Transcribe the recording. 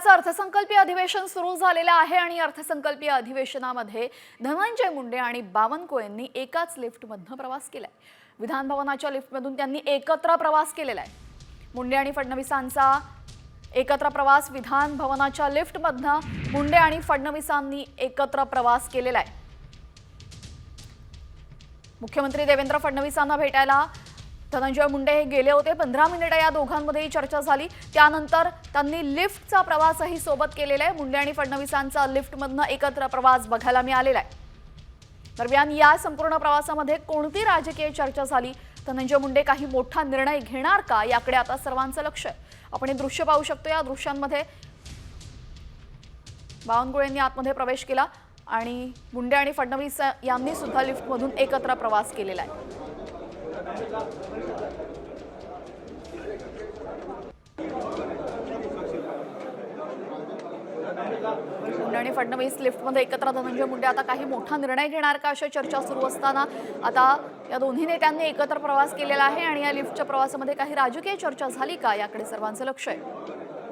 विधानमंडळाचं अर्थसंकल्पीय अधिवेशन सुरू झालेलं आहे आणि अर्थसंकल्पीय अधिवेशनामध्ये धनंजय मुंडे आणि बावनकुळेंनी एकाच लिफ्टमधनं प्रवास केलाय. विधान भवनाच्या लिफ्टमधून त्यांनी एकत्र प्रवास केलेला आहे. मुंडे आणि फडणवीसांचा एकत्र प्रवास विधान भवनाच्या लिफ्टमधनं मुंडे आणि फडणवीसांनी एकत्र प्रवास केलेला आहे. मुख्यमंत्री देवेंद्र फडणवीसांना भेटायला धनंजय मुंडे हे गेले होते. पंधरा मिनिटं या दोघांमध्येही चर्चा झाली. त्यानंतर त्यांनी लिफ्टचा प्रवासही सोबत केलेला आहे. मुंडे आणि फडणवीसांचा लिफ्टमधनं एकत्र प्रवास बघायला मिळालेला आहे. दरम्यान या संपूर्ण प्रवासामध्ये कोणती राजकीय चर्चा झाली? धनंजय मुंडे काही मोठा निर्णय घेणार का? याकडे आता सर्वांचं लक्ष आहे. आपण हे दृश्य पाहू शकतो. या दृश्यांमध्ये बावनकुळेंनी आतमध्ये प्रवेश केला आणि मुंडे आणि फडणवीस यांनी सुद्धा लिफ्टमधून एकत्र प्रवास केलेला आहे. मुंडे आणि फडणवीस लिफ्टमध्ये एकत्र धनंजय म्हणजे मुंडे आता काही मोठा निर्णय घेणार का अशा चर्चा सुरू असताना? आता या दोन्ही नेत्यांनी एकत्र प्रवास केलेला आहे आणि या लिफ्टच्या प्रवासामध्ये काही राजकीय चर्चा झाली का? याकडे सर्वांचं लक्ष आहे.